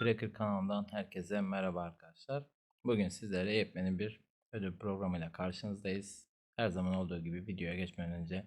Tracker kanalından herkese merhaba arkadaşlar. Bugün sizlere yepyeni bir ödül programıyla karşınızdayız. Her zaman olduğu gibi videoya geçmeden önce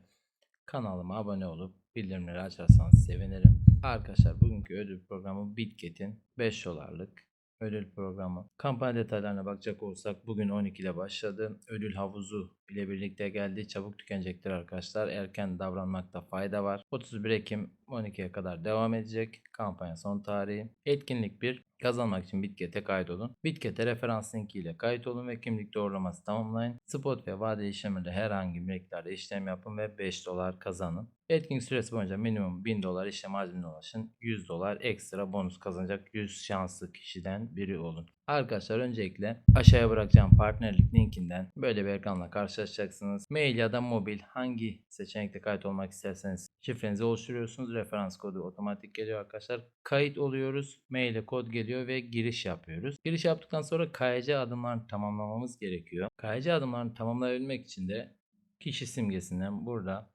kanalıma abone olup bildirimleri açarsanız sevinirim. Arkadaşlar bugünkü ödül programı Bitget'in 5 dolarlık ödül programı. Kampanya detaylarına bakacak olursak bugün 12'de başladı. Ödül havuzu ile birlikte geldi. Çabuk tükenecektir arkadaşlar. Erken davranmakta fayda var. 31 Ekim 12'ye kadar devam edecek. Kampanya son tarihi. Etkinlik 1. Kazanmak için Bitget'e kaydolun. Bitget'e referans linki ile kayıt olun ve kimlik doğrulaması tamamlayın. Spot ve vadeli işlemlerde herhangi bir miktarda işlem yapın ve 5 dolar kazanın. Etkinlik süresi boyunca minimum 1000 dolar işlem hacmine ulaşın. 100 dolar ekstra bonus kazanacak 100 şanslı kişiden biri olun. Arkadaşlar öncelikle aşağıya bırakacağım partnerlik linkinden böyle bir ekranla karşılaşacaksınız. Mail ya da mobil hangi seçenekte kayıt olmak isterseniz şifrenizi oluşturuyorsunuz. Referans kodu otomatik geliyor arkadaşlar. Kayıt oluyoruz. Maile kod geliyor ve giriş yapıyoruz. Giriş yaptıktan sonra KYC adımlarını tamamlamamız gerekiyor. KYC adımlarını tamamlayabilmek için de kişi simgesinden burada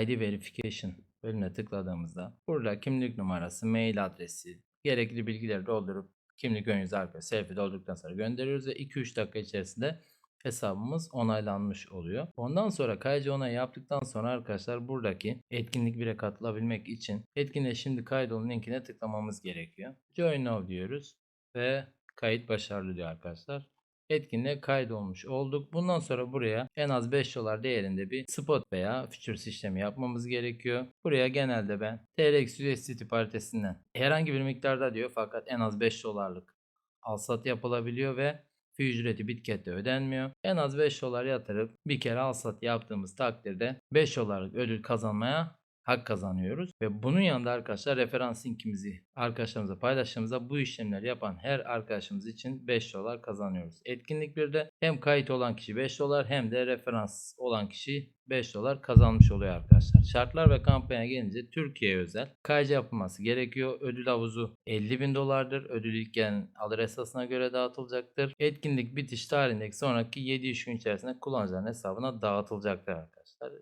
ID Verification bölümüne tıkladığımızda burada kimlik numarası, mail adresi, gerekli bilgileri doldurup kimlik ön yüzü arka selfie doldurduktan sonra gönderiyoruz ve 2-3 dakika içerisinde hesabımız onaylanmış oluyor. Ondan sonra KYC onayı yaptıktan sonra arkadaşlar buradaki etkinlik 1'e katılabilmek için etkinliğe şimdi kaydolun linkine tıklamamız gerekiyor. Join now diyoruz ve kayıt başarılı diyor arkadaşlar etkinliğe kaydolmuş olduk. Bundan sonra buraya en az 5 dolar değerinde bir spot veya futures işlemi yapmamız gerekiyor. Buraya genelde ben TRX USDT paritesinden herhangi bir miktarda diyor fakat en az 5 dolarlık alsat yapılabiliyor ve fee ücreti Bitket'te ödenmiyor. En az 5 dolar yatırıp bir kere alsat yaptığımız takdirde 5 dolarlık ödül kazanmaya hak kazanıyoruz. Ve bunun yanında arkadaşlar referans linkimizi arkadaşlarımıza paylaştığımızda bu işlemleri yapan her arkadaşımız için 5 dolar kazanıyoruz. Etkinlik 1'de hem kayıt olan kişi 5 dolar hem de referans olan kişi 5 dolar kazanmış oluyor arkadaşlar. Şartlar ve kampanya gelince Türkiye özel KYC yapılması gerekiyor. Ödül havuzu 50 bin dolardır. Ödül ilk gelen alır esasına göre dağıtılacaktır. Etkinlik bitiş tarihindeki sonraki 7 iş gün içerisinde kullanıcıların hesabına dağıtılacaktır arkadaşlar.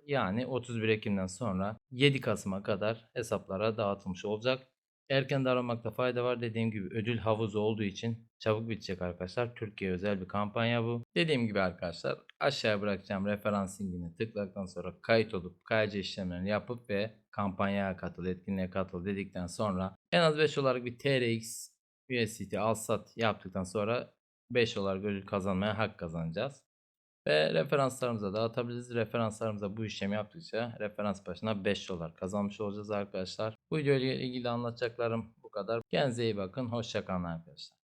Yani 31 Ekim'den sonra 7 Kasım'a kadar hesaplara dağıtılmış olacak. Erken davranmakta fayda var. Dediğim gibi ödül havuzu olduğu için çabuk bitecek arkadaşlar. Türkiye özel bir kampanya bu. Dediğim gibi arkadaşlar aşağıya bırakacağım referans linkini tıkladıktan sonra kayıt olup KYC işlemlerini yapıp ve kampanyaya katıl, etkinliğe katıl dedikten sonra en az 5 olarak bir TRX USDT al sat yaptıktan sonra 5 dolar ödül kazanmaya hak kazanacağız. Ve referanslarımıza dağıtabiliriz. Referanslarımıza bu işlemi yaptıkça referans başına 5 dolar kazanmış olacağız arkadaşlar. Bu video ile ilgili anlatacaklarım bu kadar. Kendinize iyi bakın. Hoşçakalın arkadaşlar.